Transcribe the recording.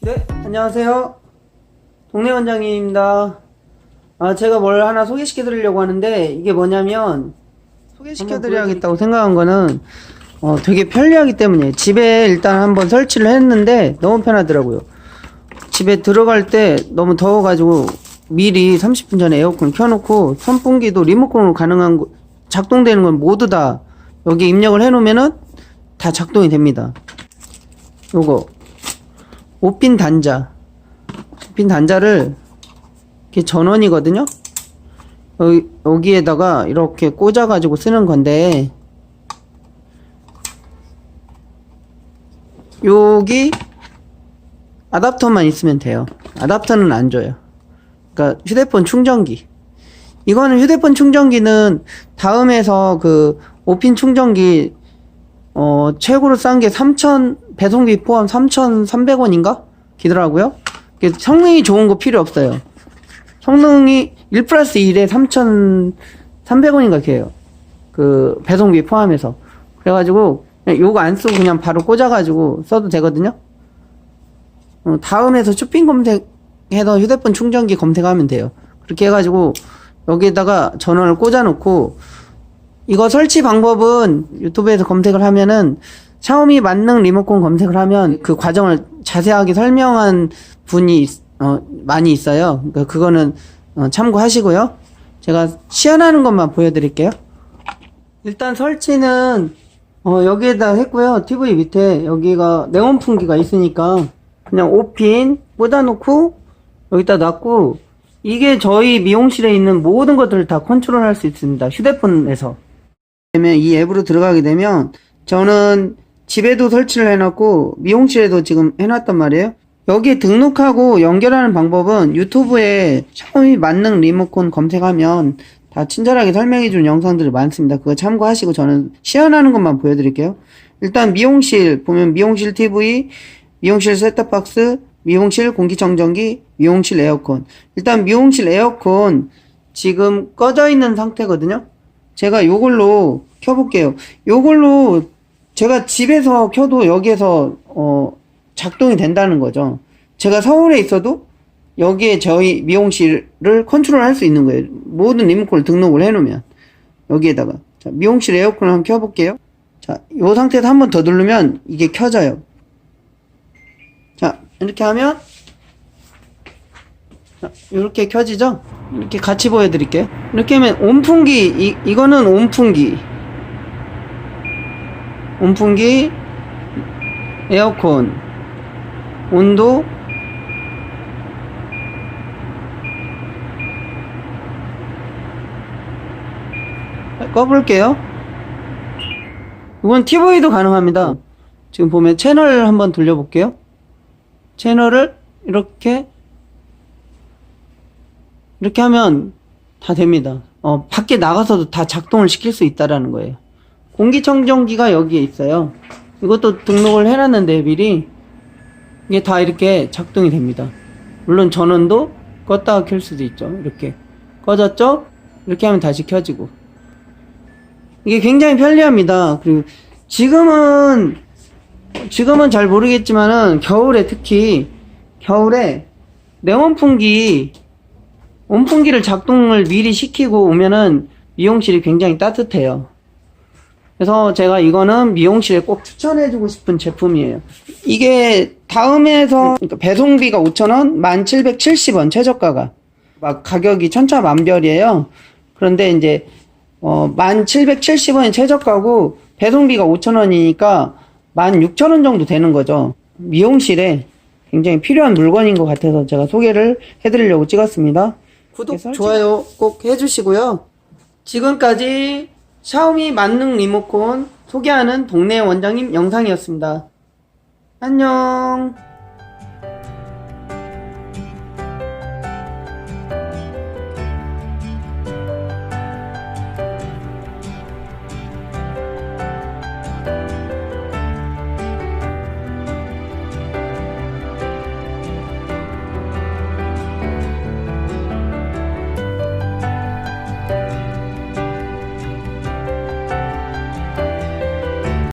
네, 안녕하세요. 동네 원장님입니다. 아, 제가 뭘 하나 소개시켜 드리려고 하는데, 이게 뭐냐면, 소개시켜 드려야겠다고 생각한 거는, 어, 되게 편리하기 때문에, 집에 일단 한번 설치를 했는데, 너무 편하더라고요. 집에 들어갈 때 너무 더워가지고, 미리 30분 전에 에어컨 켜놓고, 선풍기도 리모컨으로 가능한, 거- 작동되는 건 모두 다 여기 입력을 해놓으면은, 다 작동이 됩니다. 요거, 옷핀 단자. 옷핀 단자를 이렇게 전원이거든요. 여기, 여기에다가 이렇게 꽂아 가지고 쓰는 건데, 여기 아답터만 있으면 돼요. 아답터는 안 줘요. 그러니까 휴대폰 충전기. 이거는 휴대폰 충전기는 다음에서 그 오핀 충전기 어, 최고로 싼 게 3,000, 배송비 포함 3,300원인가? 기더라고요. 성능이 좋은 거 필요 없어요. 성능이 1 플러스 1에 3,300원인가 해요. 그, 배송비 포함해서. 그래가지고, 요거 안 쓰고 그냥 바로 꽂아가지고 써도 되거든요. 어, 다음에서 쇼핑 검색해서 휴대폰 충전기 검색하면 돼요. 그렇게 해가지고, 여기에다가 전원을 꽂아놓고, 이거 설치 방법은 유튜브에서 검색을 하면은 샤오미 만능 리모컨 검색을 하면 그 과정을 자세하게 설명한 분이 있- 어, 많이 있어요. 그러니까 그거는 어, 참고하시고요. 제가 시연하는 것만 보여드릴게요. 일단 설치는 어, 여기에다 했고요. TV 밑에 여기가 네온 풍기가 있으니까 그냥 5핀 꽂아놓고 여기다 놨고 이게 저희 미용실에 있는 모든 것들을 다 컨트롤 할 수 있습니다. 휴대폰에서. 되면 이 앱으로 들어가게 되면 저는 집에도 설치를 해놨고 미용실에도 지금 해놨단 말이에요. 여기에 등록하고 연결하는 방법은 유튜브에 샤오미 만능 리모컨 검색하면 다 친절하게 설명해주는 영상들이 많습니다. 그거 참고하시고 저는 시연하는 것만 보여드릴게요. 일단 미용실 보면 미용실 TV, 미용실 셋탑박스, 미용실 공기청정기, 미용실 에어컨. 일단 미용실 에어컨 지금 꺼져 있는 상태거든요. 제가 요걸로 켜볼게요. 요걸로 제가 집에서 켜도 여기에서 어 작동이 된다는 거죠. 제가 서울에 있어도 여기에 저희 미용실을 컨트롤 할 수 있는 거예요. 모든 리모컨을 등록을 해놓으면 여기에다가 자, 미용실 에어컨을 한번 켜볼게요. 자, 요 상태에서 한 번 더 누르면 이게 켜져요. 자, 이렇게 하면 자, 이렇게 켜지죠? 이렇게 같이 보여드릴게요. 이렇게 하면 온풍기, 이, 이거는 온풍기. 온풍기, 에어컨, 온도, 꺼볼게요. 이건 TV도 가능합니다. 지금 보면 채널 한번 돌려볼게요. 채널을 이렇게 이렇게 하면 다 됩니다. 어, 밖에 나가서도 다 작동을 시킬 수 있다라는 거예요. 공기청정기가 여기에 있어요. 이것도 등록을 해놨는데 미리 이게 다 이렇게 작동이 됩니다. 물론 전원도 껐다가 켤 수도 있죠. 이렇게 꺼졌죠? 이렇게 하면 다시 켜지고 이게 굉장히 편리합니다. 그리고 지금은 지금은 잘 모르겠지만은 겨울에 특히 겨울에 냉온풍기 온풍기를 작동을 미리 시키고 오면은 미용실이 굉장히 따뜻해요. 그래서 제가 이거는 미용실에 꼭 추천해주고 싶은 제품이에요. 이게 다음에서 그러니까 배송비가 5,000원, 1,770원 최저가가 막 가격이 천차만별이에요. 그런데 이제 어 1,770원이 최저가고 배송비가 5,000원이니까 16,000원 정도 되는 거죠. 미용실에 굉장히 필요한 물건인 것 같아서 제가 소개를 해드리려고 찍었습니다. 구독, 좋아요 꼭 해주시고요. 지금까지 샤오미 만능 리모컨 소개하는 동네 원장님 영상이었습니다. 안녕.